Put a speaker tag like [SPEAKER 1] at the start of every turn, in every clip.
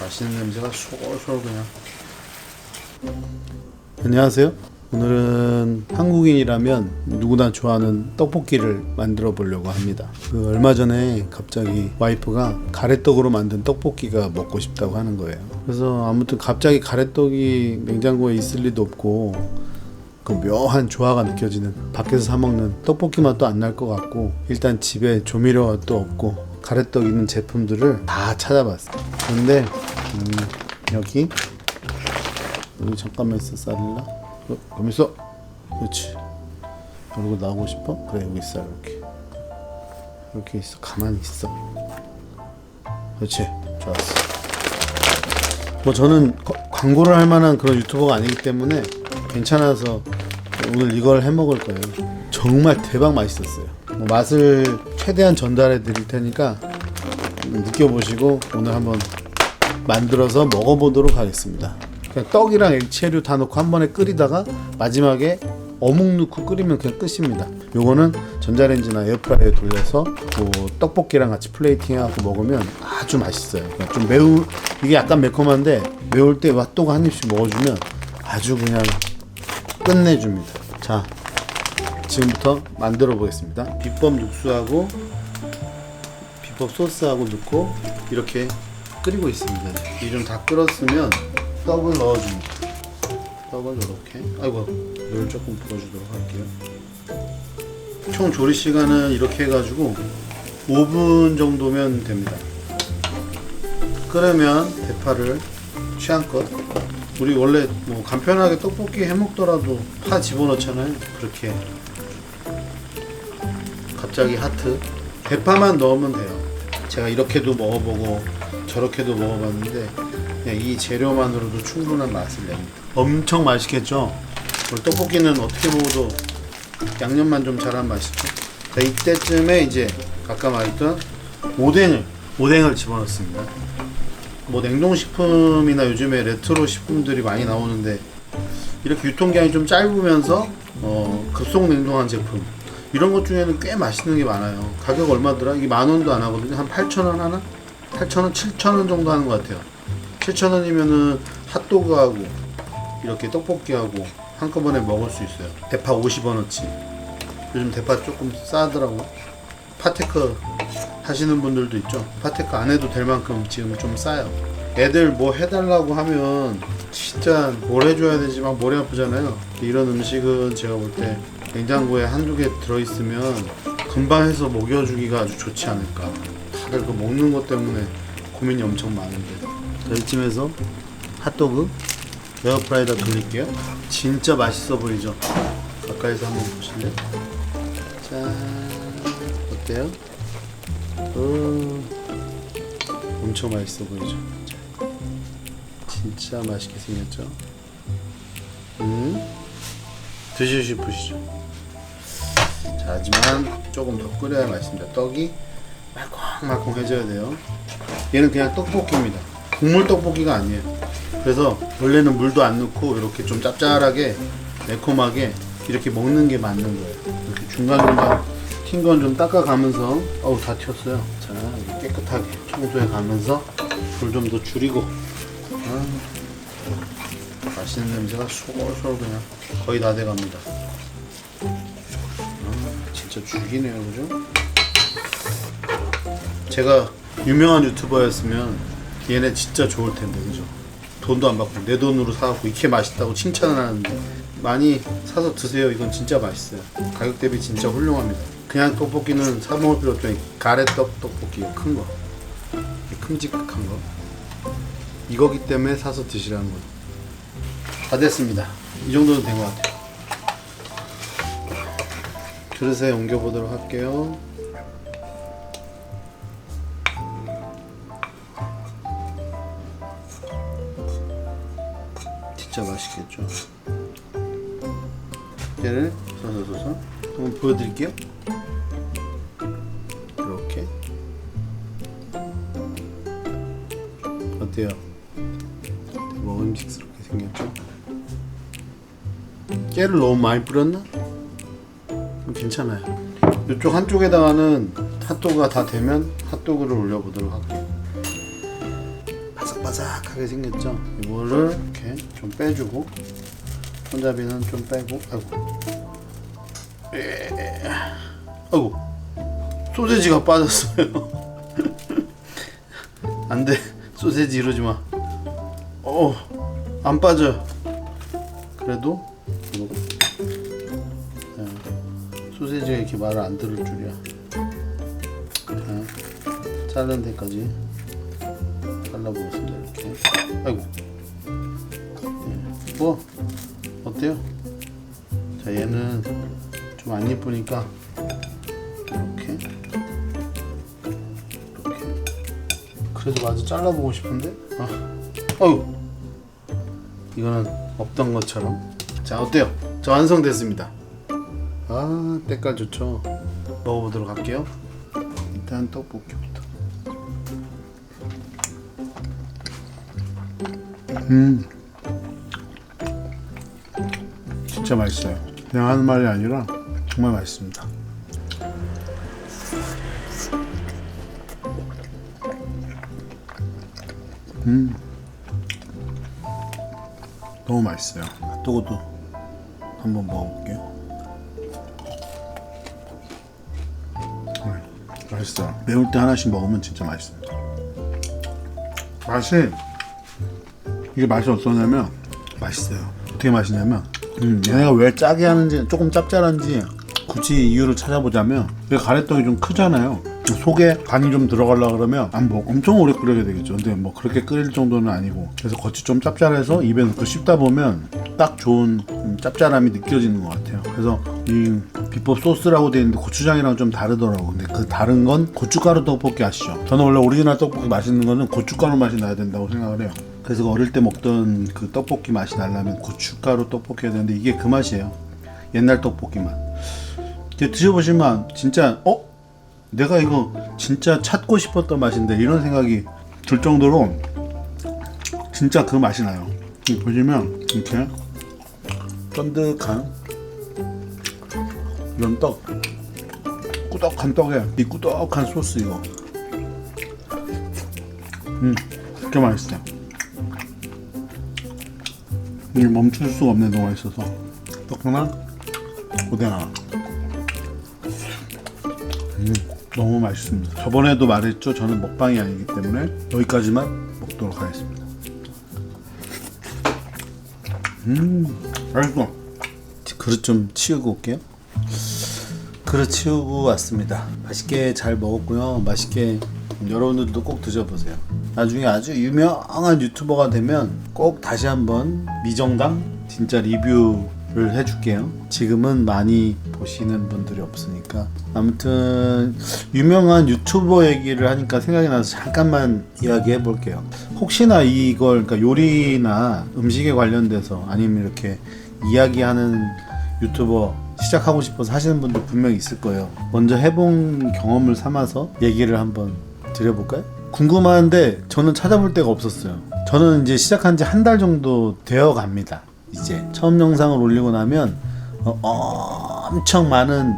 [SPEAKER 1] 맛있는 냄새가 솔솔 그냥. 안녕하세요. 오늘은 한국인이라면 누구나 좋아하는 떡볶이를 만들어 보려고 합니다. 그 얼마 전에 갑자기 와이프가 가래떡으로 만든 떡볶이가 먹고 싶다고 하는 거예요. 그래서 아무튼 갑자기 가래떡이 냉장고에 있을 리도 없고 그 묘한 조화가 느껴지는 밖에서 사 먹는 떡볶이 맛도 안 날 것 같고 일단 집에 조미료가 또 없고 가래떡 있는 제품들을 다 찾아봤어요. 근데 음, 여기? 여기 잠깐만 있어 쌀라? 어, 거기 있어? 그렇지. 이러고 나오고 싶어? 그래 여기 있어 이렇게. 이렇게 있어 가만히 있어. 그렇지. 좋았어. 뭐 저는 거- 광고를 할 만한 그런 유튜버가 아니기 때문에 괜찮아서 오늘 이걸 해 먹을 거예요. 정말 대박 맛있었어요. 뭐 맛을 최대한 전달해 드릴 테니까 느껴보시고 오늘 한번 만들어서 먹어보도록 하겠습니다. 그냥 떡이랑 액체류 다 넣고 한 번에 끓이다가 마지막에 어묵 넣고 끓이면 그냥 끝입니다. 요거는 전자레인지나 에어프라이어에 돌려서 뭐 떡볶이랑 같이 플레이팅하고 먹으면 아주 맛있어요. 좀 매우 이게 약간 매콤한데 매울 때 맛도가 한 입씩 먹어주면 아주 그냥 끝내줍니다. 자, 지금부터 만들어 보겠습니다. 비법 육수하고 비법 소스하고 넣고 이렇게 끓이고 있습니다. 이 좀 다 끓었으면 떡을 넣어줍니다. 떡을 이렇게 아이고 물 조금 부어주도록 할게요. 총 조리 시간은 이렇게 해가지고 5분 정도면 됩니다. 끓으면 대파를 취향껏 우리 원래 뭐 간편하게 떡볶이 해 먹더라도 파 집어넣잖아요. 그렇게 갑자기 하트 대파만 넣으면 돼요. 제가 이렇게도 먹어보고 저렇게도 먹어봤는데 그냥 이 재료만으로도 충분한 맛을 냅니다. 엄청 맛있겠죠? 떡볶이는 어떻게 먹어도 양념만 좀 잘한 맛이죠. 자, 이때쯤에 이제 아까 말했던 오뎅을 오뎅을 집어넣습니다. 뭐 냉동식품이나 요즘에 레트로 식품들이 많이 나오는데 이렇게 유통기한이 좀 짧으면서 어, 급속 냉동한 제품 이런 것 중에는 꽤 맛있는 게 많아요. 가격 얼마더라? 이게 만 원도 안 하거든요. 한 8천 원 하나? 8천 원, 7천 원 정도 하는 것 같아요. 7천 원이면은 핫도그하고 이렇게 떡볶이하고 한꺼번에 먹을 수 있어요. 대파 50원어치. 요즘 대파 조금 싸더라고. 파테크 하시는 분들도 있죠. 파테크 안 해도 될 만큼 지금 좀 싸요. 애들 뭐 해달라고 하면 진짜 뭘 해줘야 되지 막 머리 아프잖아요. 이런 음식은 제가 볼 때 냉장고에 한두 개 들어있으면 금방 해서 먹여주기가 아주 좋지 않을까. 다들 그 먹는 것 때문에 고민이 엄청 많은데. 자, 이쯤에서 핫도그 에어프라이더 돌릴게요. 진짜 맛있어 보이죠? 가까이서 한번 보실래요? 짠. 어때요? 어, 엄청 맛있어 보이죠? 진짜 맛있게 생겼죠? 음? 드시고 싶으시죠? 자, 하지만 조금 더 끓여야 맛있습니다. 떡이 말콩말콩해져야 돼요. 얘는 그냥 떡볶이입니다. 국물 떡볶이가 아니에요. 그래서 원래는 물도 안 넣고 이렇게 좀 짭짤하게 매콤하게 이렇게 먹는 게 맞는 거예요. 이렇게 중간중간 튄 건 좀 닦아가면서 어우 다 튀었어요. 자 깨끗하게 청소해 가면서 불 좀 더 줄이고 아, 맛있는 냄새가 솔솔 그냥 거의 다 돼갑니다. 아, 진짜 죽이네요, 그죠? 제가 유명한 유튜버였으면 얘네 진짜 좋을 텐데, 그죠? 돈도 안 받고 내 돈으로 사갖고 이렇게 맛있다고 칭찬을 하는데 많이 사서 드세요. 이건 진짜 맛있어요. 가격 대비 진짜 훌륭합니다. 그냥 떡볶이는 사 먹을 필요 없죠. 가래떡 떡볶이 큰 거, 이 큼직한 거. 이거기 때문에 사서 드시라는 거예요. 다 됐습니다. 이 정도는 된 것 같아요. 그릇에 옮겨보도록 할게요. 진짜 맛있겠죠. 얘를 서서 서서 한번 보여드릴게요. 이렇게 어때요? 먹음직스럽게 생겼죠? 깨를 너무 많이 뿌렸나? 좀 괜찮아요. 이쪽 한쪽에다가는 핫도그가 다 되면 핫도그를 올려보도록 할게요. 바삭바삭하게 생겼죠. 이거를 이렇게 좀 빼주고 손잡이는 좀 빼고 아이고 예. 아이고 소세지가 빠졌어요. 안돼 소세지 이러지 마. 어 안 빠져. 그래도 자, 소세지가 이렇게 말을 안 들을 줄이야. 자, 자른 데까지 잘라보겠습니다. 이렇게. 아이고. 예. 뭐 어때요? 자 얘는 좀 안 예쁘니까 이렇게 이렇게 그래도 마저 잘라보고 싶은데 아 어유 이거는 없던 것처럼 자 어때요? 저 완성됐습니다 아 때깔 좋죠 먹어보도록 할게요 일단 떡볶이 음. 진짜 맛있어요. 그냥 하는 말이 아니라 정말 맛있습니다. 음. 너무 맛있어요. 핫도그도 한번 먹어볼게요. 음, 맛있어요. 매울 때 하나씩 먹으면 진짜 맛있습니다. 맛이 이게 맛이 어떠냐면 맛있어요. 어떻게 맛있냐면 음, 얘네가 왜 짜게 하는지 조금 짭짤한지 굳이 이유를 찾아보자면 이 가래떡이 좀 크잖아요. 속에 간이 좀 들어가려 그러면 안뭐 엄청 오래 끓여야 되겠죠. 근데 뭐 그렇게 끓일 정도는 아니고 그래서 겉이 좀 짭짤해서 입에 넣고 씹다 보면 딱 좋은 음, 짭짤함이 느껴지는 것 같아요. 그래서 이 비법 소스라고 되어 있는데 고추장이랑 좀 다르더라고. 근데 그 다른 건 고춧가루 떡볶이 아시죠? 저는 원래 오리지널 떡볶이 맛있는 거는 고춧가루 맛이 나야 된다고 생각을 해요 그래서 어릴 때 먹던 그 떡볶이 맛이 나려면 고춧가루 떡볶이가 되는데 이게 그 맛이에요. 옛날 떡볶이 맛. 이제 드셔보시면 진짜 어? 내가 이거 진짜 찾고 싶었던 맛인데 이런 생각이 들 정도로 진짜 그 맛이 나요. 보시면 이렇게 쫀득한 이런 떡. 꾸덕한 떡에 이 꾸덕한 소스 이거. 음 진짜 맛있어요 이게 멈출 수가 없네 너무 맛있어서 떡 하나 고등 하나 음, 너무 맛있습니다. 저번에도 말했죠. 저는 먹방이 아니기 때문에 여기까지만 먹도록 하겠습니다. 음, 맛있어. 그릇 좀 치우고 올게요. 그릇 치우고 왔습니다. 맛있게 잘 먹었고요. 맛있게 여러분들도 꼭 드셔보세요. 나중에 아주 유명한 유튜버가 되면 꼭 다시 한번 미정당 진짜 리뷰를 해줄게요. 지금은 많이 보시는 분들이 없으니까 아무튼 유명한 유튜버 얘기를 하니까 생각이 나서 잠깐만 이야기해 볼게요. 혹시나 이걸 그러니까 요리나 음식에 관련돼서 아니면 이렇게 이야기하는 유튜버 시작하고 싶어서 하시는 분들 분명히 있을 거예요. 먼저 해본 경험을 삼아서 얘기를 한번 드려볼까요? 궁금한데 저는 찾아볼 데가 없었어요. 저는 이제 시작한 지 한 달 정도 되어 갑니다. 이제 처음 영상을 올리고 나면 어, 엄청 많은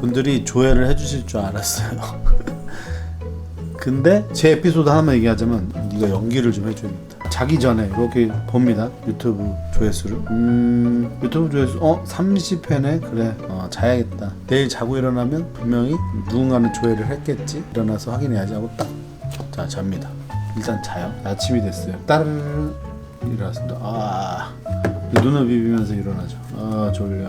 [SPEAKER 1] 분들이 조회를 해주실 줄 알았어요. 근데 제 에피소드 하나만 얘기하자면 네가 연기를 좀 해줘야겠다. 자기 전에 이렇게 봅니다 유튜브 조회수를 음 유튜브 조회수 어 30회네 그래 어 자야겠다 내일 자고 일어나면 분명히 누군가는 조회를 했겠지 일어나서 확인해야지 하고 딱 자 잡니다. 일단 자요. 아침이 됐어요. 따르르 일어났습니다. 아 눈을 비비면서 일어나죠. 아 졸려.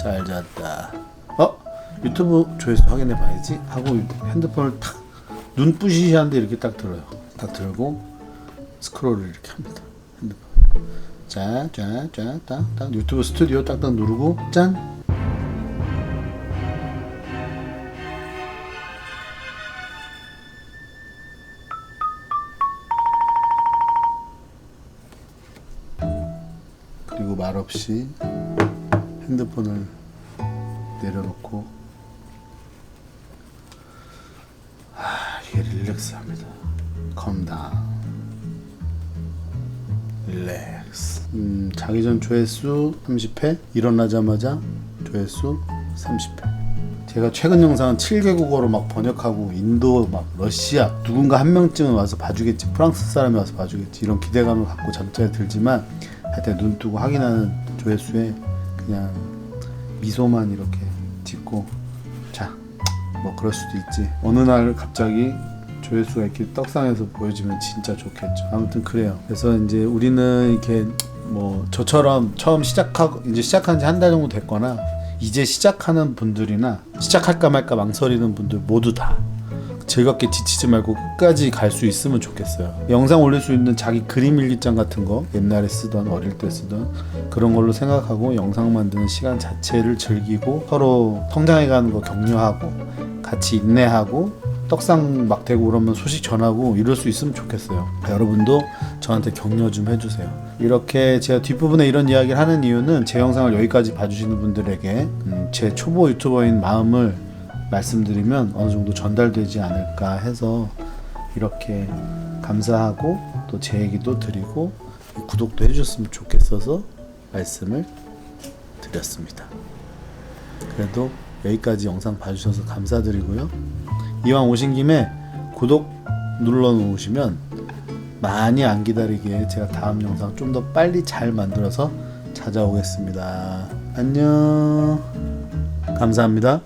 [SPEAKER 1] 잘 잤다. 어? 유튜브 조회수 확인해 봐야지. 하고 핸드폰을 탁 눈부시시 한데 이렇게 딱 들어요. 딱 들고 스크롤을 이렇게 합니다. 핸드폰. 자, 자, 자, 딱, 딱. 유튜브 스튜디오 딱딱 누르고 짠. 없이 핸드폰을 내려놓고 아, 이게 릴렉스합니다. 컴다운. 릴렉스. 음, 자기 전 조회수 30회, 일어나자마자 조회수 30회. 제가 최근 영상은 7개국어로 막 번역하고 인도 막 러시아 누군가 한 명쯤은 와서 봐주겠지 프랑스 사람이 와서 봐주겠지 이런 기대감을 갖고 잠자리 들지만 하여튼 눈 뜨고 확인하는 조회수에 그냥 미소만 이렇게 짓고 자 뭐 그럴 수도 있지. 어느 날 갑자기 조회수가 이렇게 떡상해서 보여지면 진짜 좋겠죠. 아무튼 그래요. 그래서 이제 우리는 이렇게 뭐 저처럼 처음 시작하고 이제 시작한 지 한 달 정도 됐거나 이제 시작하는 분들이나 시작할까 말까 망설이는 분들 모두 다 즐겁게 지치지 말고 끝까지 갈 수 있으면 좋겠어요. 영상 올릴 수 있는 자기 그림 일기장 같은 거 옛날에 쓰던 어릴 때 쓰던 그런 걸로 생각하고 영상 만드는 시간 자체를 즐기고 서로 성장해가는 거 격려하고 같이 인내하고 떡상 막 되고 그러면 소식 전하고 이럴 수 있으면 좋겠어요. 여러분도 저한테 격려 좀 해주세요. 이렇게 제가 뒷부분에 이런 이야기를 하는 이유는 제 영상을 여기까지 봐주시는 분들에게 음, 제 초보 유튜버인 마음을 말씀드리면 어느 정도 전달되지 않을까 해서 이렇게 감사하고 또 제 얘기도 드리고 구독도 해주셨으면 좋겠어서 말씀을 드렸습니다. 그래도 여기까지 영상 봐주셔서 감사드리고요. 이왕 오신 김에 구독 눌러 놓으시면 많이 안 기다리게 제가 다음 영상 좀 더 빨리 잘 만들어서 찾아오겠습니다. 안녕. 감사합니다.